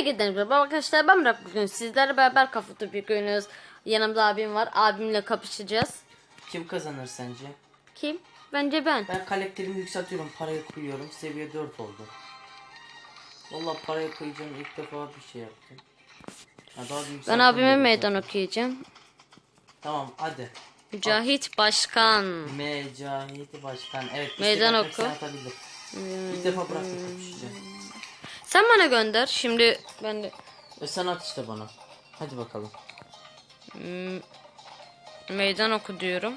gidelim. Merhaba Arkadaşlar ben Burak bugün sizlerle beraber kafa topik oynuyoruz. Yanımda abim var. Abimle kapışacağız. Kim kazanır sence? Kim? Bence ben. Ben karakterimi yükseltiyorum, parayı koyuyorum. Seviye 4 oldu. Vallahi parayı koyacağım ilk defa bir şey yaptım. Daha bir Ben abime meydan okuyacağım. Tamam hadi. Mücahit Başkan. Mecahit Başkan. Evet. Meydan oku. atabilir. İlk defa bıraktım kapışacağım. Sen bana gönder. Şimdi ben de E sen at işte bana. Hadi bakalım. hmm, meydan oku diyorum.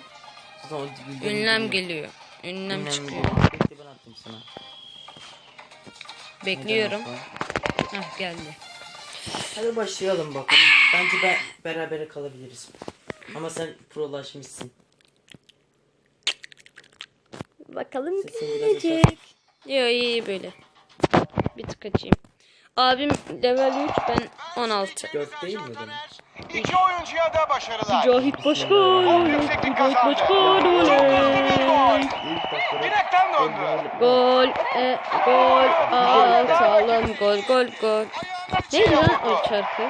Zaten o bildiğin Ünlem geliyor. Ünlem Ünlem çıkıyor. geliyor. Bekle ben attım sana. Bekliyorum. Hah geldi. Hadi başlayalım bakalım. Bence ben berabere kalabiliriz. Ama sen prolaşmışsın. Bakalım Sesin biraz gelecek. Yo iyi iyi böyle. Bir tık açayım. Abim level 3 ben 16. 4 değil mi? İki oyuncuya da başarılar. Mücahit Başkan. Kazandı. Başkan. Dakikada Direkten döndü. Gol, e, gol, atalım, gol, gol, gol. Ne lan o şarkı?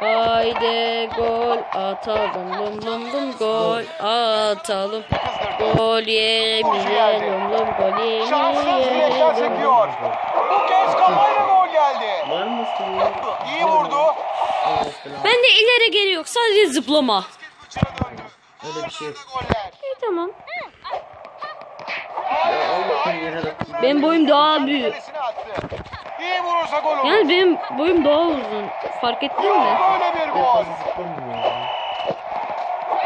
Haydi gol atalım, lum lum lum gol atalım. Gol yemeyelim, lum gol Şanssız direkten yemeyelim. sekiyor. Bu kez kafayla gol geldi. Var mısın? İyi vurdu. Ben de ileri geri yok, sadece zıplama. Öyle bir şey yok. İyi tamam. Benim boyum daha büyük. İyi vurursa gol olur. Yani benim boyum daha uzun. Fark ettin mi? Böyle bir gol.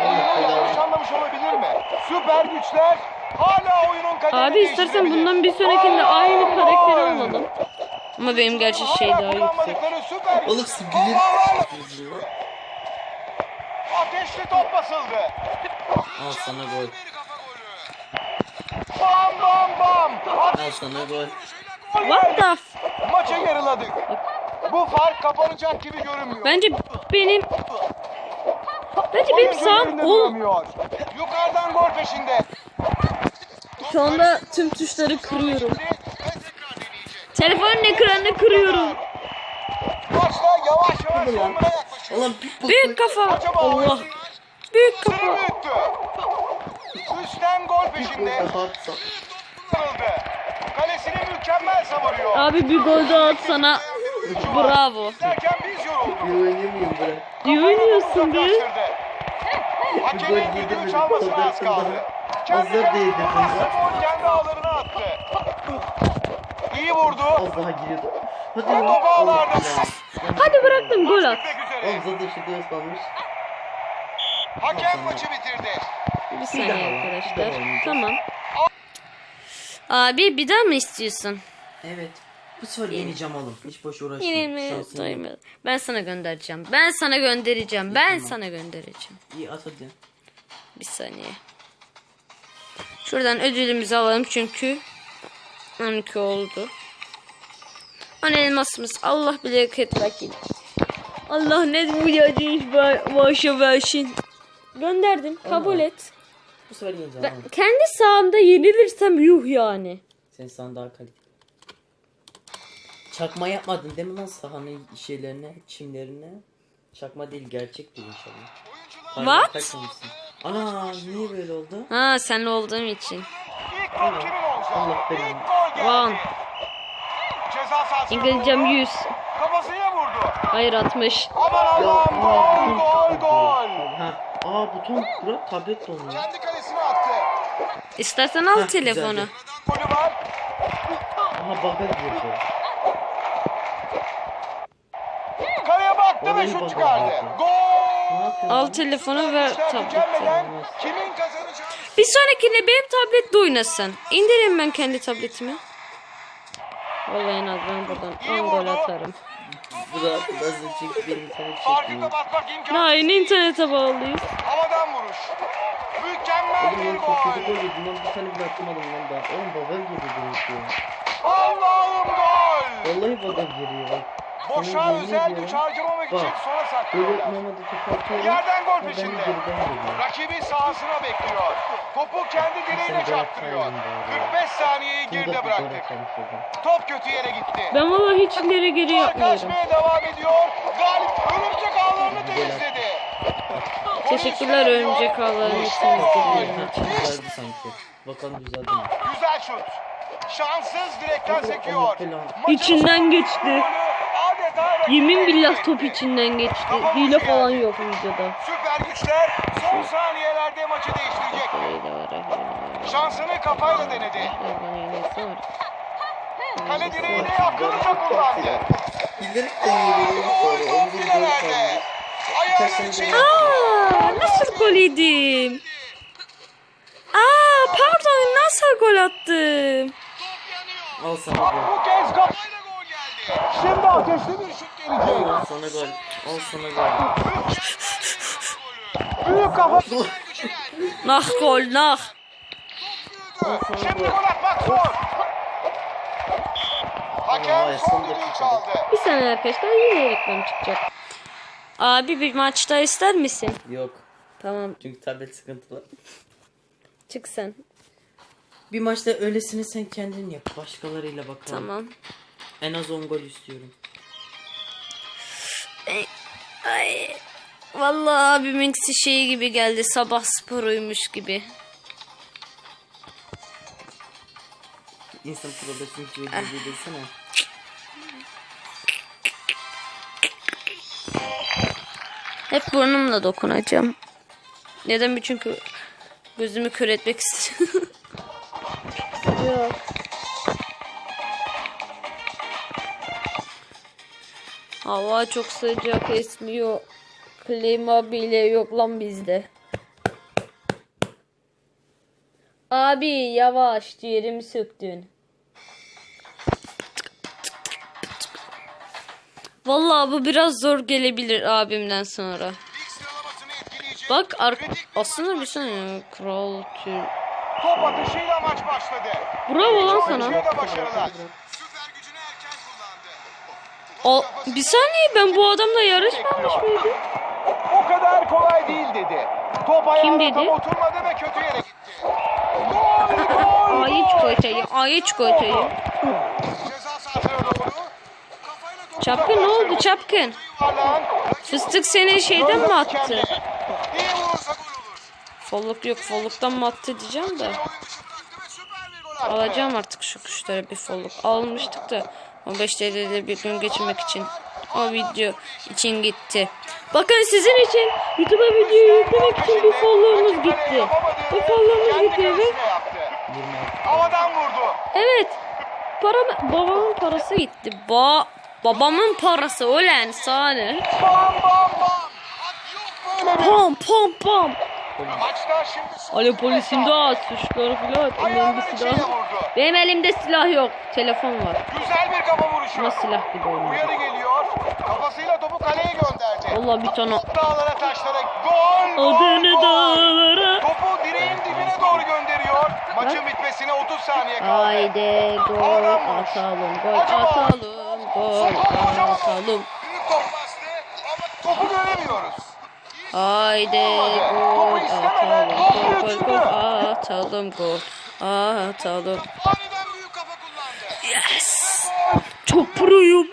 Oyunu yanlış anlamış olabilir mi? Süper güçler hala oyunun kaderini Abi istersen bundan bir sonrakinde aynı karakteri alalım. Ama benim gerçi şey daha yüksek. bilir Toplarla Ateşli top basıldı. Al sana gol. Bam bam bam. Al sana gol. What the f- Maçı yarıladık. Bu fark kapanacak gibi görünmüyor. Bence benim Bence benim sağım yerinde o duramıyor. Yukarıdan gol peşinde. Şu anda tüm tuşları kırıyorum. Telefonun ekranını kırıyorum. Maçta yavaş yavaş sonuna yaklaşıyor. Büyük kafa. Allah. Büyük kafa. Üstten gol peşinde. Kırıldı. Kalesini mükemmel savuruyor. Abi bir gol daha at sana. Bravo. Derken biz yorulduk. Oynayamıyorum bırak. İyi oynuyorsun be. Hakemin yedirmedi, çalmasına az kaldı. Kendi Hazır değildi. gol kendi ağlarına attı. İyi vurdu. Az daha giriyordu. Hadi ya. topu ağlardı. Hadi bıraktım gol at. Oğlum zaten şimdi ıslanmış. Hakem maçı bitirdi. Bir saniye arkadaşlar. Tamam. Abi bir daha mı istiyorsun? Evet. Bu sefer yeneceğim oğlum. Hiç boş uğraşma. Yenilmeye Şansın yok. doymadım. Ben sana göndereceğim. Ben sana göndereceğim. Ben sana göndereceğim. İyi at hadi. Bir saniye. Şuradan ödülümüzü alalım çünkü 12 oldu. Hani elmasımız Allah bereket versin. Allah ne buyacağız başa versin. Gönderdim. Kabul et. Bu sefer yeneceğim Ben kendi sahamda yenilirsem yuh yani. Sen sana daha kaliteli. Çakma yapmadın değil mi lan sahanın şeylerine, çimlerine? Çakma değil gerçek değil inşallah. What? takmamışsın. Ana niye böyle oldu? Ha senle olduğum için. Olacak? Allah belanı. One. İngilizcem doğru 100. Kafasına vurdu. Hayır 60. Aman Allah'ım gol gol gol. Ha. Aa buton bırak tablet donuyor. Kendi. İstersen al Heh, telefonu. güzeldi. Golü var. Aha baka girdi. Kaleye baktı ve Orayı şut çıkardı. Gol. Al telefonu ver İşler tablet. tükenmeden kimin kazanacağını Bir sonrakinde benim tabletle oynasın. İndireyim ben kendi tabletimi. Vallahi en az ben buradan 10 gol atarım. Bırak bazı çünkü benim internet çekmiyor. yeni internete bağlıyız. Havadan vuruş. Mükemmel Oğlum bir ben çok kötü gol. gol yedim lan bir tane bile atamadım lan daha. Oğlum babam şu an. Allah'ım gol. Vallahi babam geliyor bak. Boşa özel güç harcamamak için. Mehmet'e top atıyorum. Yerden gol peşinde. Rakibi sahasına bekliyor. Topu kendi direğine çarptırıyor. yapsaydın bari. 45 saniyeyi geride bıraktık. Top kötü yere gitti. Ben valla hiç ileri geri yapmıyorum. açmaya devam ediyor. Galip örümcek ağlarını temizledi. Teşekkürler örümcek ağlarını sanki. Bakalım düzeldi mi? Güzel şut. Şanssız direkten sekiyor. İçinden geçti. Yemin billah top içinden geçti. Hile falan yok videoda. Süper güçler son saniyelerde maçı değiştirecek. Şansını kafayla denedi. Kale direğini akıllıca kullandı. Filelerde. Ayağının içine Aa, nasıl gol yedim? Aa, pardon nasıl gol attım? Al sana gol. bu kez kafayla gol geldi. Şimdi ateşli bir şut gelecek. Al sana gol. Al sana gol. Büyük kafa. Nah gol nah. Şimdi gol atmak zor. Hakem son düdüğü dakikada. çaldı. Bir saniye arkadaşlar yine reklam çıkacak. Abi bir maçta ister misin? Yok. Tamam Çünkü tablet sıkıntılı. çık sen. Bir maçta öylesine sen kendin yap. Başkalarıyla bakalım. Tamam. En az 10 gol istiyorum. Ay. Vallahi abiminkisi şey gibi geldi. Sabah sporuymuş gibi. İnsan probasını video desene. Hep burnumla dokunacağım. Neden mi? Çünkü gözümü kör etmek istiyorum. Yok. Hava çok sıcak esmiyor. Klima bile yok lan bizde. Abi yavaş ciğerimi söktün. Vallahi bu biraz zor gelebilir abimden sonra. Bak ar aslında bir saniye kral tür. Top atışıyla maç başladı. Bravo lan sana. Oyuncuya da başarılar. Süper gücünü erken kullandı. O bir saniye ben bu adamla yarışmamış mıydım? O kadar kolay değil dedi. Top ayağına dedi? oturmadı ve kötü yere gitti. Gol, gol, Ay hiç gol. koytayı, ay hiç koytayı. Ceza sahasına doğru. Kafayla topu Çapkın ne oldu çapkın? Fıstık seni şeyden mi attı? Folluk yok folluktan mı attı diyeceğim de. Alacağım artık şu kuşlara bir folluk. Almıştık da 15 TL'de bir gün geçirmek için. O video için gitti. Bakın sizin için YouTube'a video yüklemek için bir follower'ımız gitti. Bu Kendi gitti evet. kalesine yaptı. 26. Havadan vurdu. Evet. Para, babamın parası gitti. Ba babamın parası ulan sana. Pam pam pam. Maçta şimdi son Ali beş polisin de saniye. at. Suçları filan Elimde silah. Benim elimde silah yok. Telefon var. Güzel bir kafa vuruşu. Ama silah gibi olmadı. Uyarı geliyor. Kafasıyla topu kaleye gönderdi. Valla bir tane Dağlara taşlara gol gol adını gol. dağlara. Topu direğin dibine doğru gönderiyor. Maçın bitmesine 30 saniye kaldı. Haydi gol atalım. Gol atalım. Gol atalım. Büyük top bastı ama topu göremiyoruz. Haydi gol atalım. Gol gol gol atalım. Gol atalım. Yes. Çok proyum.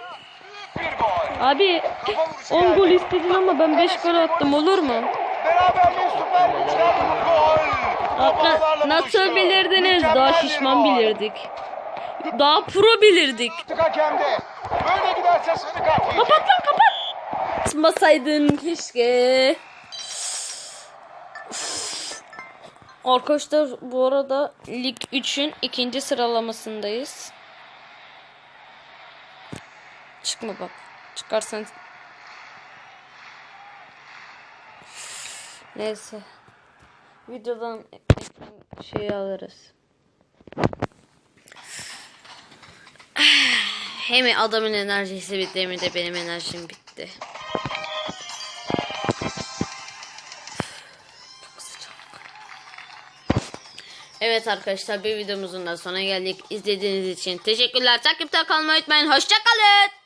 Abi Kafa vuruşu 10 gol istedin ama ben 5 gol attım olur mu? Ağlarla nasıl bilirdiniz? Daha şişman bilirdik. Daha pro bilirdik. Kapat lan kapat. Atmasaydın keşke. Arkadaşlar bu arada Lig 3'ün ikinci sıralamasındayız. Çıkma bak. Çıkarsan. Neyse. Videodan şey alırız. Hem adamın enerjisi bitti hem de benim enerjim bitti. Evet arkadaşlar bir videomuzun da sonuna geldik. İzlediğiniz için teşekkürler. Takipte kalmayı unutmayın. Hoşçakalın.